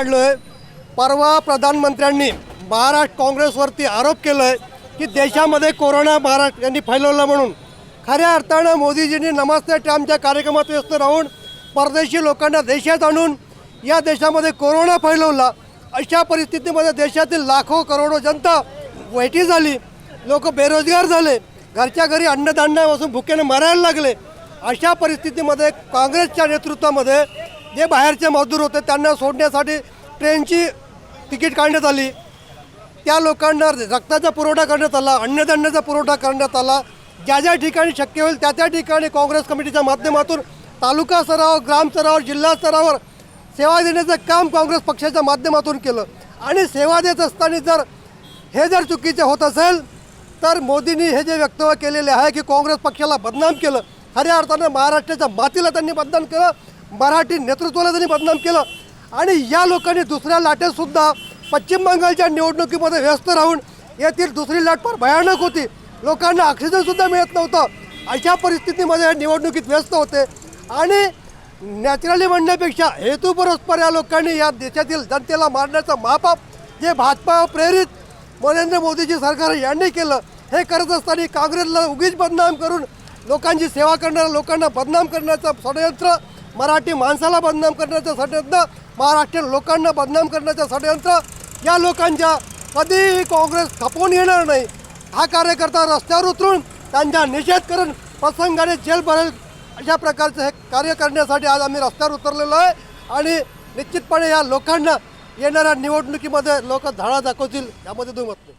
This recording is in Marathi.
परवा प्रधानमंत्र्यांनी महाराष्ट्र काँग्रेसवरती आरोप केला आहे की देशामध्ये कोरोना महाराष्ट्र यांनी फैलवला म्हणून. खऱ्या अर्थानं मोदीजींनी नमस्ते ट्रम्पच्या कार्यक्रमात व्यस्त राहून परदेशी लोकांना देशात आणून या देशामध्ये कोरोना फैलवला. अशा परिस्थितीमध्ये देशातील लाखो करोडो जनता वाईटी झाली. लोक बेरोजगार झाले. घरच्या घरी अन्नधान्यापासून भुकेने मरायला लागले. अशा परिस्थितीमध्ये काँग्रेसच्या नेतृत्वामध्ये जे बाहेरचे मजदूर होते त्यांना सोडण्यासाठी ट्रेनची तिकीट काढण्यात आली. त्या लोकांना रक्ताचा पुरवठा करण्यात आला अन्नधान्याचा पुरवठा करण्यात आला. ज्या ज्या ठिकाणी शक्य होईल त्या त्या ठिकाणी काँग्रेस कमिटीच्या माध्यमातून तालुका स्तरावर ग्राम स्तरावर जिल्हा स्तरावर सेवा देण्याचं काम काँग्रेस पक्षाच्या माध्यमातून केलं. आणि सेवा देत असताना जर हे जर चुकीचे होत असेल तर मोदींनी हे जे वक्तव्य केलेले आहे की काँग्रेस पक्षाला बदनाम केलं खऱ्या अर्थानं महाराष्ट्राच्या मातीला त्यांनी बदनाम केलं मराठी नेतृत्वाला त्यांनी बदनाम केलं. आणि या लोकांनी दुसऱ्या लाटेतसुद्धा पश्चिम बंगालच्या निवडणुकीमध्ये व्यस्त राहून येथील दुसरी लाट फार भयानक होती. लोकांना ऑक्सिजनसुद्धा मिळत नव्हतं. अशा परिस्थितीमध्ये या निवडणुकीत व्यस्त होते. आणि नॅचरली म्हणण्यापेक्षा हेतुपुरस्पर या लोकांनी या देशातील जनतेला मारण्याचं मापाप जे भाजपा प्रेरित नरेंद्र मोदीजी सरकार यांनी केलं हे करत असताना काँग्रेसला उगीच बदनाम करून लोकांची सेवा करणाऱ्या लोकांना बदनाम करण्याचं षडयंत्र मराठी माणसाला बदनाम करण्याचं षडयंत्र महाराष्ट्रीयन लोकांना बदनाम करण्याचं षडयंत्र या लोकांच्या कधीही काँग्रेस खपवून येणार नाही. हा कार्यकर्ता रस्त्यावर उतरून त्यांचा निषेध करून प्रसंगाने जेल भरेल. अशा प्रकारचं हे कार्य करण्यासाठी आज आम्ही रस्त्यावर उतरलेलो आहे आणि निश्चितपणे या लोकांना येणाऱ्या निवडणुकीमध्ये लोक धाडा दाखवतील यामध्ये दुमत नाही.